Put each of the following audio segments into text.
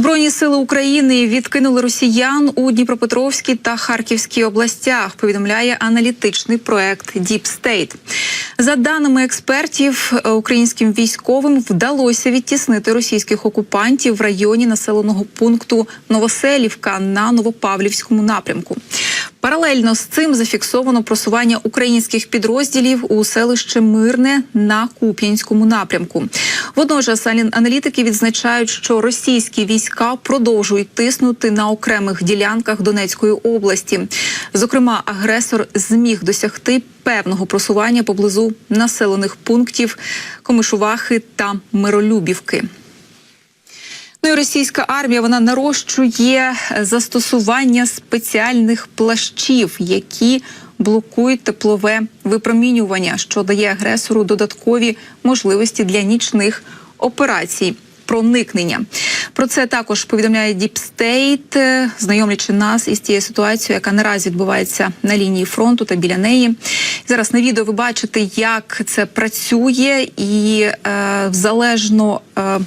Збройні сили України відкинули росіян у Дніпропетровській та Харківській областях. Повідомляє аналітичний проект Deep State. За даними експертів, е, українським військовим вдалося відтіснити російських окупантів в районі населеного пункту Новоселівка на Новопавлівському напрямку. Паралельно з цим зафіксовано просування українських підрозділів у селище Мирне на Куп'янському напрямку. Водночас алі- аналітики відзначають, що російські війська продовжують тиснути на окремих ділянках Донецької області. Зокрема, агресор зміг досягти певного просування поблизу населених пунктів Комишувахи та Миролюбівки. Ну і російська армія вона нарощує е, застосування спеціальних плащів, які блокують теплове випромінювання, що дає агресору додаткові можливості для нічних операцій. Проникнення про це також повідомляє Deep State, е, знайомлячи нас із тією ситуацією, яка наразі відбувається на лінії фронту та біля неї. Зараз на відео ви бачите, як це працює, і е, залежно. Е,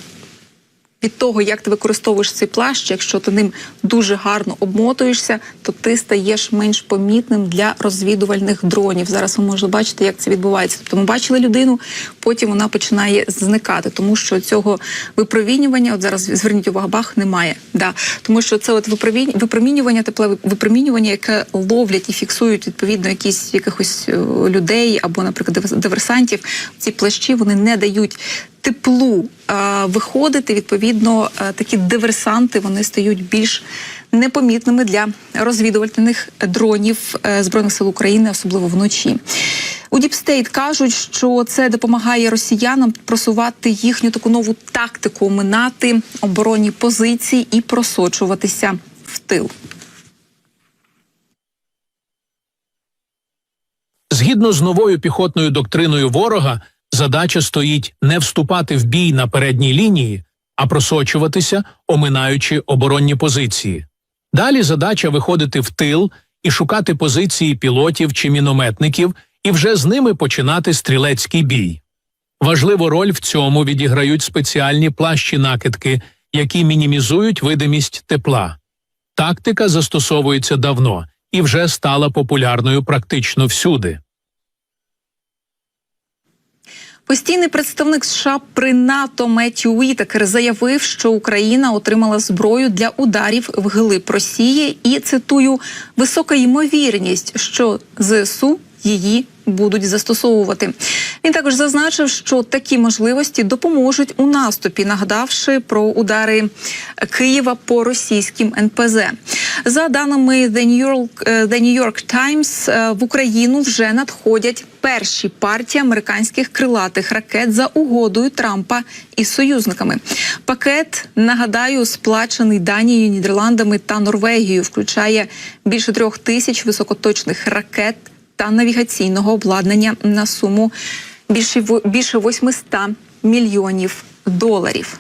від того, як ти використовуєш цей плащ, якщо ти ним дуже гарно обмотуєшся, то ти стаєш менш помітним для розвідувальних дронів. Зараз ви можете бачити, як це відбувається. Тобто ми бачили людину, потім вона починає зникати, тому що цього випромінювання, от зараз зверніть увагу, бах, немає. Да. Тому що це от випромінювання, тепле випромінювання, яке ловлять і фіксують відповідно якісь якихось е, людей або, наприклад, диверсантів. Ці плащі вони не дають теплу виходити. Відповідно, такі диверсанти вони стають більш непомітними для розвідувальних дронів е, збройних сил України, особливо вночі. У Діпстейт кажуть, що це допомагає росіянам просувати їхню таку нову тактику, оминати оборонні позиції і просочуватися в тил. Згідно з новою піхотною доктриною ворога, задача стоїть не вступати в бій на передній лінії, а просочуватися, оминаючи оборонні позиції. Далі задача виходити в тил і шукати позиції пілотів чи мінометників, і вже з ними починати стрілецький бій. Важливу роль в цьому відіграють спеціальні плащі накидки, які мінімізують видимість тепла. Тактика застосовується давно і вже стала популярною практично всюди. Постійний представник США при НАТО Меттю Уітакер заявив, що Україна отримала зброю для ударів в глиб Росії, і цитую висока ймовірність, що ЗСУ її будуть застосовувати. Він також зазначив, що такі можливості допоможуть у наступі, нагадавши про удари Києва по російським НПЗ. За даними The New York, е, The New York Times, е, в Україну вже надходять перші партії американських крилатих ракет за угодою Трампа із союзниками. Пакет нагадаю сплачений Данією, Нідерландами та Норвегією, включає більше трьох тисяч високоточних ракет та навігаційного обладнання на суму більше більше 800 мільйонів доларів.